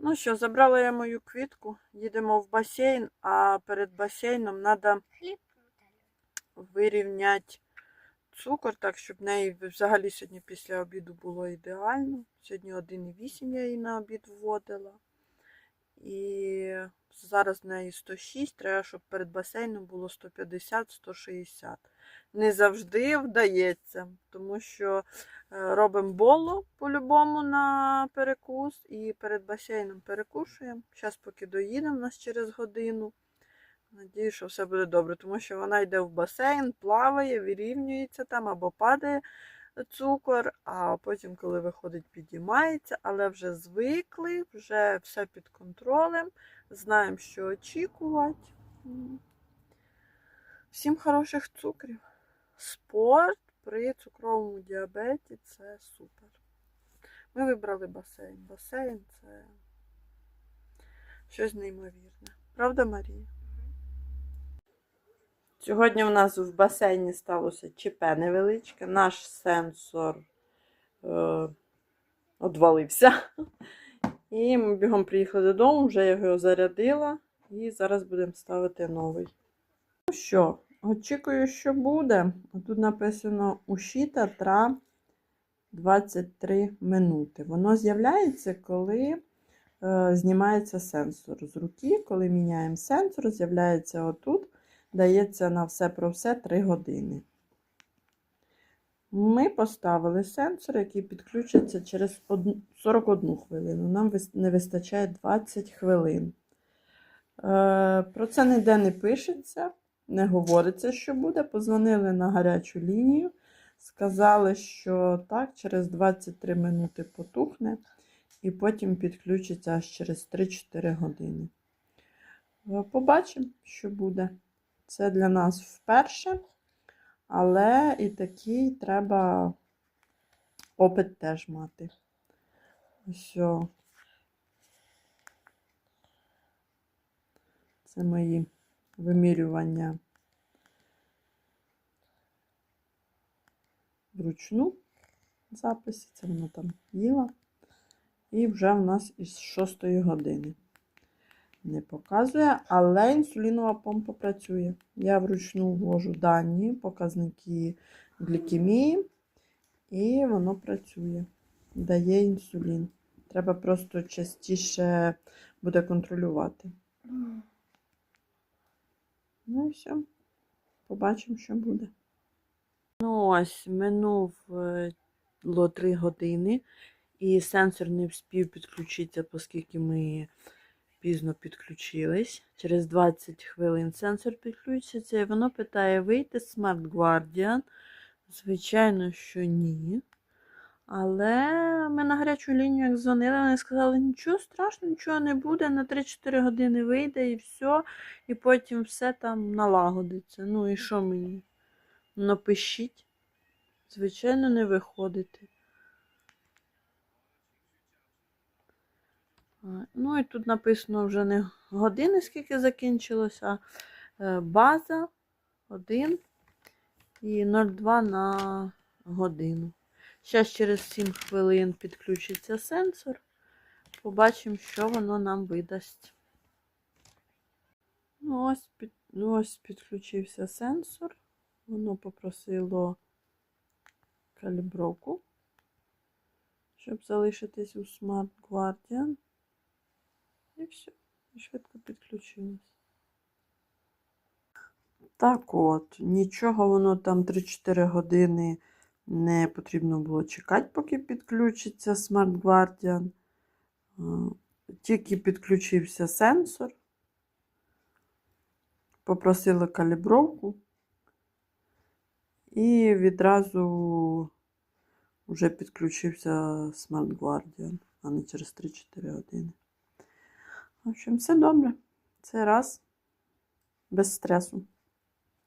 Ну що, забрала я мою квітку, їдемо в басейн, а перед басейном треба вирівняти цукор, так, щоб в неї взагалі сьогодні після обіду було ідеально. Сьогодні 1,8 я її на обід вводила. І зараз в неї 106, треба, щоб перед басейном було 150-160. Не завжди вдається, тому що робимо боло по-любому на перекус і перед басейном перекушуємо. Зараз поки доїдемо нас через годину. Надію, що все буде добре, тому що вона йде в басейн, плаває, вирівнюється там або падає цукор, а потім, коли виходить, підіймається, але вже звикли, вже все під контролем, знаємо, що очікувати. Всім хороших цукрів. Спорт при цукровому діабеті це супер. Ми вибрали басейн. Басейн це щось неймовірне. Правда, Марія? Сьогодні в нас в басейні сталося ЧП невеличке. Наш сенсор е, одвалився. І ми бігом приїхали додому, вже його зарядила. І зараз будемо ставити новий. Ну що, очікую, що буде. Тут написано Ушіта тра 23 минути. Воно з'являється, коли е, знімається сенсор з руки. Коли міняємо сенсор, з'являється отут дається на все про все 3 години. Ми поставили сенсор, який підключиться через 41 хвилину. Нам не вистачає 20 хвилин. Е, Про це ніде не пишеться, не говориться, що буде. Позвонили на гарячу лінію, сказали, що так, через 23 минути потухне, і потім підключиться аж через 3-4 години. Е, Побачимо, що буде. Це для нас вперше, але і такий треба опит теж мати. Ось. Це мої вимірювання вручну записі. Це воно там їла. І вже в нас із 6 години не показує, але інсулінова помпа працює. Я вручну ввожу дані, показники глікемії, і воно працює. Дає інсулін. Треба просто частіше буде контролювати. Ну і все. Побачимо, що буде. Ну, ось, минуло 3 години, і сенсор не встиг підключитися, оскільки ми пізно підключились. Через 20 хвилин сенсор підключиться і воно питає вийти Smart Guardian. Звичайно, що ні. Але ми на гарячу лінію як дзвонили, вони сказали, нічого страшного, нічого не буде, на 3-4 години вийде і все, і потім все там налагодиться. Ну і що мені? Напишіть. Звичайно, не виходити. Ну і тут написано вже не години, скільки закінчилося, а е, база 1 і 0,2 на годину. Зараз через 7 хвилин підключиться сенсор. Побачимо, що воно нам видасть. Ну, ось, під, ну, ось підключився сенсор. Воно попросило калібровку, щоб залишитись у Smart Guardian. І все, і швидко підключилось. Так от, нічого воно там 3-4 години не потрібно було чекати, поки підключиться Smart Guardian. Тільки підключився сенсор. Попросили калібровку. І відразу вже підключився Smart Guardian, а не через 3-4 години. В общем, все добре. Це раз без стресу.